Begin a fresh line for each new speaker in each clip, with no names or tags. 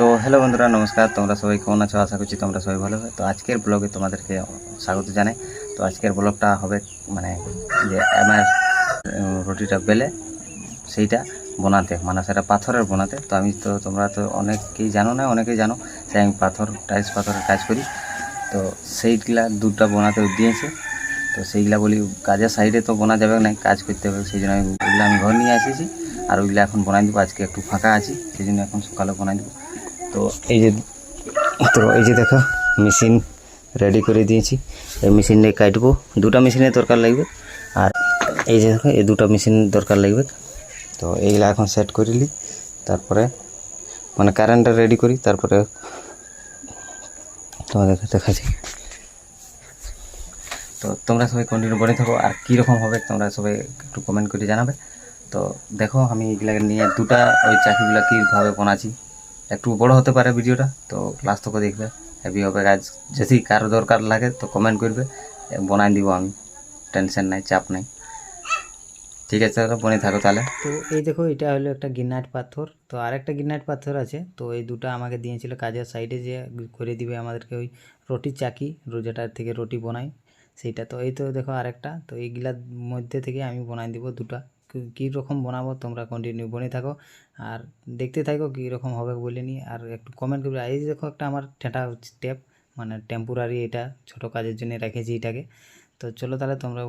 তো হ্যালো বন্ধুরা, নমস্কার। তোমরা সবাই কেমন আছো? আশা করছি তোমরা সবাই ভালো হবে তো আজকের ব্লগে তোমাদেরকে স্বাগত জানাই। তো আজকের ব্লগটা হবে মানে যে আমার রুটিটা বেলে সেইটা বানাতে মানে সেটা পাথরের বানাতে। তো আমি তো, তোমরা তো অনেকেই জানো না, অনেকেই জানো যে আমি পাথর, টাইলস পাথরের কাজ করি। তো সেইগুলা দুধটা বানাতে দিয়েছে। তো সেইগুলা বলি, কাজের সাইডে তো বোনা যাবে না, কাজ করতে হবে। সেই জন্য আমি ওইগুলো আমি ঘর নিয়ে এসেছি। আর ওইগুলো এখন বানাই দেবো। আজকে একটু ফাঁকা আছি, সেই জন্য এখন সকালে বানাই দেবো। তো এই যে, তো এই যে দেখো মেশিন রেডি করে দিয়েছি। এই মেশিন দিয়ে কাটবো। দুটো মেশিনের দরকার লাগবে। আর এই যে দেখো, এই দুটো মেশিন দরকার লাগবে। তো এইগুলা এখন সেট করিলি তারপরে মানে কারেন্টটা রেডি করি। তারপরে তোমাদের দেখাচ্ছি। তো তোমরা সবাই কন্টিনিউ করে থাকো। আর কীরকম হবে, তোমরা সবাই একটু কমেন্ট করে জানাবে। তো দেখো, আমি এগুলাকে নিয়ে দুটা ওই চাকিগুলো কীভাবে বানাচ্ছি। একটু বড় হতে পারে ভিডিওটা, তো লাস্ট থেকে দেখবে। হেভি হবে কাজ যদি কারও দরকার লাগে তো কমেন্ট করবে। বানাই দিব আমি। টেনশন নাই, চাপ নাই। ঠিক আছে তাহলে বনে থাকো তাহলে।
তো এই দেখো, এটা হলো একটা গিরনাট পাথর। তো আরেকটা গিরনাট পাথর আছে। তো এই দুটো আমাকে দিয়েছিল কাজের সাইডে যে করে দিবে আমাদেরকে ওই রুটির চাকি রো- যেটার থেকে রুটি বানাই। সেইটা তো, এই তো দেখো আরেকটা। তো এইগুলার মধ্যে থেকে আমি বানাই দিব দুটা। কি- কী রকম বানাবো, তোমরা কন্টিনিউ বনে থাকো। আর দেখতে থাকো কী রকম হবে বলে নি আর একটু কমেন্ট করবে এই দেখো একটা আমার ঠেঁটা স্টেপ মানে টেম্পোরারি এটা, ছোট কাজের জন্য রেখেছি এটাকে। তো চলো তাহলে তোমরা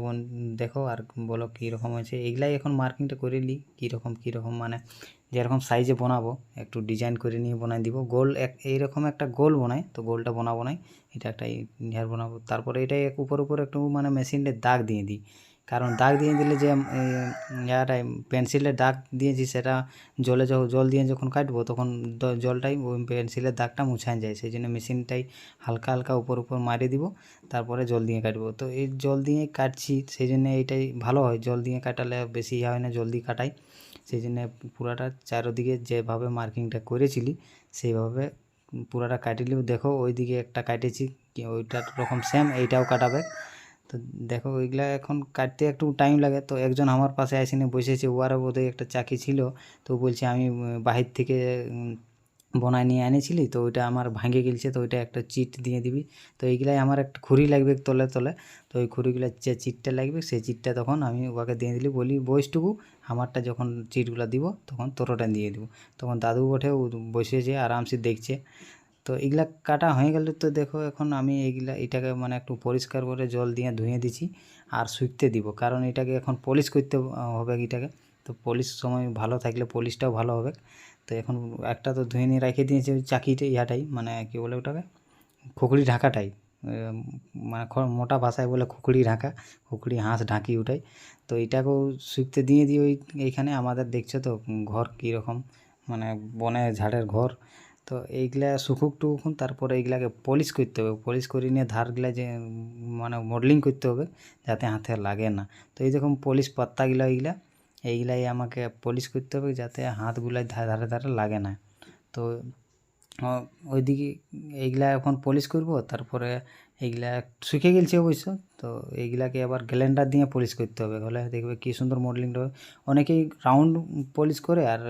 দেখো আর বলো কীরকম হয়েছে। এগুলাই এখন মার্কিংটা করে নিই, কীরকম কীরকম মানে যেরকম সাইজে বানাবো, একটু ডিজাইন করে নিয়ে বানাই দিব। গোল এক, এইরকম একটা গোল বানাই, তো গোলটা বানাবো নাই। এটা একটা ইয়ার বানাবো। তারপরে এটা এক উপর উপর একটু মানে মেশিনের দাগ দিয়ে দিই। কারণ দাগ দিয়ে দিলে যে ইয়াটা, পেন্সিলের দাগ দিয়েছি সেটা জলে যখন, জল দিয়ে যখন কাটবো, তখন জলটাই ওই পেন্সিলের দাগটা মুছান যায়। সেই জন্য মেশিনটাই হালকা হালকা উপর উপর মারিয়ে দিব, তারপরে জল দিয়ে কাটবো। তো এই জল দিয়ে কাটছি, সেই জন্য এইটাই ভালো হয়। জল দিয়ে কাটালে বেশি ইয়ে হয় না জলদি কাটাই। সেই জন্য পুরাটা চারোদিকে যেভাবে মার্কিংটা করেছিলি, সেইভাবে পুরাটা কাটিলেও দেখো, ওইদিকে একটা কাটেছি ওইটার রকম সেম এইটাও কাটাবে। তো দেখো ওইগুলা এখন কাটতে একটু টাইম লাগে। তো একজন আমার পাশে আসেনি বসেছে ওয়ারও বোধহয় একটা চাকি ছিল। তো বলছে, আমি বাহির থেকে বনায় নিয়ে এনেছিলি তো ওইটা আমার ভাঙে গেলছে, তো ওইটা একটা চিট দিয়ে দিবি। তো এইগুলাই আমার একটা খুরি লাগবে তলে তলে। তো ওই খুঁড়িগুলো, যে চিটটা লাগবে, সেই চিটটা তখন আমি ওকে দিয়ে দিলি, বলি বয়সটুকু আমারটা যখন চিটগুলো দিব, তখন তোরোটা দিয়ে দিব। তখন দাদু ওঠে বসেছে, আরামসে দেখছে। তো এগুলা কাটা হয়ে গেলে তো দেখো এখন আমি এইগুলা এটাকে মানে একটু পরিষ্কার করে জল দিয়ে ধুয়ে দিছি আর শুকতে দিব। কারণ এটাকে এখন পলিশ করতে হবে এটাকে। তো পলিশ সময় ভালো থাকলে পলিশটাও ভালো হবে। তো এখন একটা তো ধুয়ে নিয়ে রেখে দিয়েছি চাকিটা, ইহাটাই মানে কী বলে ওটাকে? খুকড়ি ঢাকাটাই। মানে মোটা ভাষায় বলে খুকড়ি ঢাকা, খুকড়ি হাঁস ঢাকি ওটাই। তো এটাকেও শুকতে দিয়ে দিই ওই, এইখানে আমাদের দেখছ তো ঘর কীরকম? মানে বনে ঝাড়ের ঘর। তো এইগুলা শুকুক টুকুন তারপরে এইগুলাকে পলিশ করতে হবে। পলিশ করে নিয়ে ধারগুলা যে মানে মডেলিং করতে হবে, যাতে হাতে লাগে না। তো এই দেখুন পলিশ পাত্তাগুলো এইগুলা, এইগুলাই আমাকে পলিশ করতে হবে যাতে হাতগুলাই ধারে ধারে লাগে না। তো ওইদিকে এইগুলা এখন পলিশ করব, তারপরে এইগুলা শুকিয়ে গেছে অবশ্য। তো এইগুলাকে আবার গ্যালেন্ডার দিয়ে পলিশ করতে হবে। হলে দেখবে কী সুন্দর মডেলিংটা হবে অনেকেই রাউন্ড পলিশ করে আর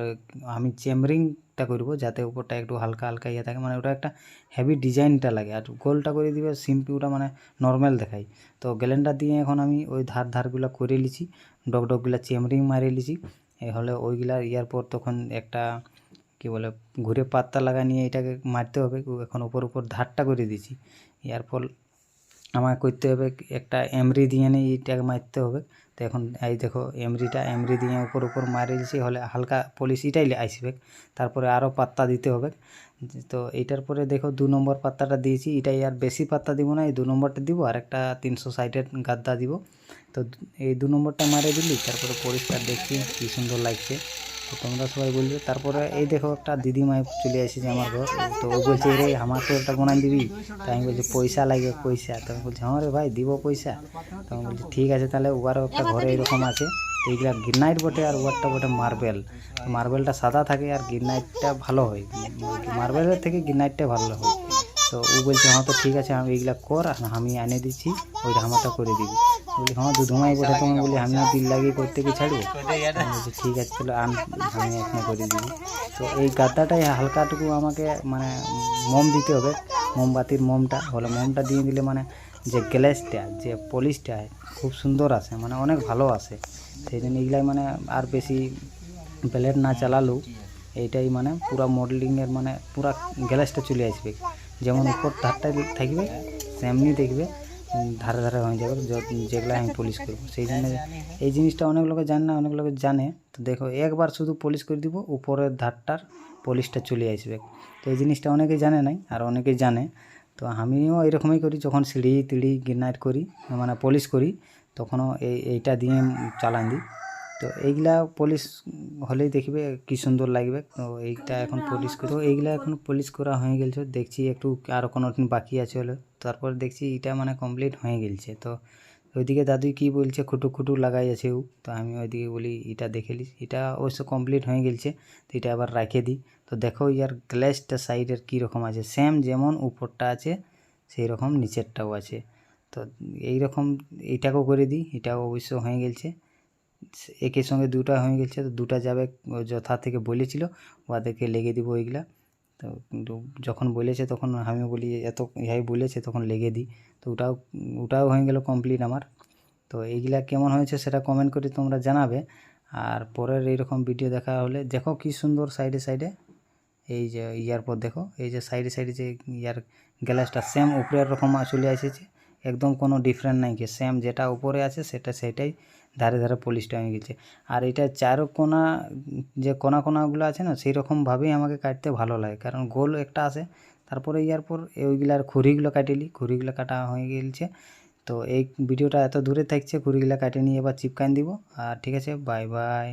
আমি চেম্বারিংটা করব যাতে উপরটা একটু হালকা হালকা ইয়ে থাকে। মানে ওটা একটা হেভি ডিজাইনটা লাগে। আর গোলটা করে দিবে সিম্পিউটা মানে নর্মাল দেখাই তো গ্যালেন্ডার দিয়ে এখন আমি ওই ধার ধারগুলো করে লিছি ডগ ডগগুলো চেম্বারিং মারিয়ে লিছি হলে ওইগুলা ইয়ার পর তখন একটা কী বলে, ঘুরে পাত্তা লাগা নিয়ে এটাকে মারতে হবে। এখন উপর উপর ধারটা করে দিয়েছি। এর ফল আমাকে করতে হবে একটা এমরি দিয়ে নিয়ে এটাকে মারতে হবে। তো এখন এই দেখো, এমরিটা এমরি দিয়ে উপর উপর মারে দিয়েছি, হলে হালকা পলিশ এটাই আসবে। তারপরে আরও পাত্তা দিতে হবে। তো এইটার পরে দেখো, দু নম্বর পাত্তাটা দিয়েছি। এটাই আর বেশি পাত্তা দিব না, এই দু নম্বরটা দিব আর একটা তিনশো সাইডের গাদ্দা দিব। তো এই দু নম্বরটা মারে দিলি, তারপরে পরিষ্কার দেখছি, কী সুন্দর লাগছে। তো তোমরা সবাই বলবে। তারপরে এই দেখো একটা দিদিমাই চলে এসেছে আমার ঘর। তো ও বলছে রে আমাকে একটা বানাই দিবি? তো আমি বলছি, পয়সা লাগবে পয়সা। তো আমি বলছি হ্যাঁ রে ভাই, দিব পয়সা। তো আমি বলছি, ঠিক আছে, তাহলে ওয়ারও একটা ঘরে এরকম আছে। তো এইগুলা গ্রিনাইট বটে আর ওয়ারটা বটে মার্বেল। মার্বেলটা সাদা থাকে আর গ্রিনাইটটা ভালো হয়। মার্বেলের থেকে গ্রিনাইটটা ভালো হয়। তো ও বলছে হ্যাঁ তো ঠিক আছে, আমি এইগুলা কর আমি এনে দিচ্ছি, ওইটা আমারটা করে দিবি। বলি হ্যাঁ দুধমাই বটে তুমি বলি আমিও দিল লাগিয়ে করতে কি ছাড়বো? বলছি, ঠিক আছে চলো আন আমি এখানে করে দিবি। তো এই গাদ্দাটাই হালকাটুকু আমাকে মানে মোম দিতে হবে মোমবাতির মোমটা। হলে মোমটা দিয়ে দিলে মানে যে গ্যালেসটা যে পলিশটা খুব সুন্দর আসে মানে অনেক ভালো আসে। সেই জন্য এগুলাই মানে আর বেশি ব্লেড না চালালেও এইটাই মানে পুরা মডেলিংয়ের মানে পুরা গ্যালাসটা চলে আসবে। যেমন উপর ধারটা থাকবে তেমনি দেখবে। ধারে ধারে হয়ে যাবে যেগুলো আমি পলিশ করব। সেই জন্য এই জিনিসটা অনেক লোকে জানে না অনেক লোকে জানে। তো দেখো একবার শুধু পলিশ করে দিব উপরের ধারটার পলিশটা চলে আসবে। তো এই জিনিসটা অনেকে জানে নাই আর অনেকে জানে। তো আমিও এরকমই করি যখন সিঁড়ি তিড়ি গিরনাইট করি মানে পলিশ করি তখনও এই এইটা দিয়ে চালান দিই। তো এইগুলা পলিশ হলেই দেখবে কি সুন্দর লাগবে। তো এইটা এখন পলিশ করে তো এইগুলা এখন পলিশ করা হয়ে গেছে দেখছি একটু আরও কোনো বাকি আছে হলো। তারপর দেখছি এটা মানে কমপ্লিট হয়ে গেছে তো ওইদিকে দাদুই কি বলছে? খুটু খুটু লাগাই আছে ও। তো আমি ওইদিকে বলি, এটা দেখে লিস এটা অবশ্য কমপ্লিট হয়ে গেছে তো এটা আবার রাখে দিই তো দেখো ইয়ার গ্লাসটা সাইডের কীরকম আছে? সেম যেমন উপরটা আছে সেই রকম নিচেরটাও আছে। তো এই রকম এইটাকেও করে দিই এটাও অবশ্য হয়ে গেছে একের সঙ্গে দুটা হয়ে গেছে, তো দুটা যাবে যথা থেকে বলেছিল, ওদেরকে লেগে দিব ওইগুলা। তো যখন বলেছে তখন আমি বলি, এত ইহাই বলেছে তখন লেগে দিই তো ওটাও ওটাও হয়ে গেল কমপ্লিট আমার। তো এইগুলা কেমন হয়েছে সেটা কমেন্ট করে তোমরা জানাবে। আর পরের এইরকম ভিডিও দেখা হলে, দেখো কি সুন্দর সাইডে সাইডে এই যে ইয়ার পর দেখো, এই যে সাইডে সাইডে যে ইয়ার গ্লাসটা সেম উপরের রকম চলে এসেছে। একদম কোনো ডিফারেন্ট নাই কি সেম যেটা উপরে আছে সেটা সেটাই ধারে ধারে পলিশটা হয়ে গেছে। আর এটা চারো কোনা, যে কোনা কোনাগুলো আছে না সেই রকমভাবেই আমাকে কাটতে ভালো লাগে। কারণ গোল একটা আছে, তারপরে ইয়ার পর ওইগুলার খুরিগুলো কাটিলি খুরিগুলো কাটা হয়ে গেছে। তো এই ভিডিওটা এত দূরে থাকছে খুরিগুলো কাটে নিয়ে এবার চিপকান দিব। আর ঠিক আছে বাই বাই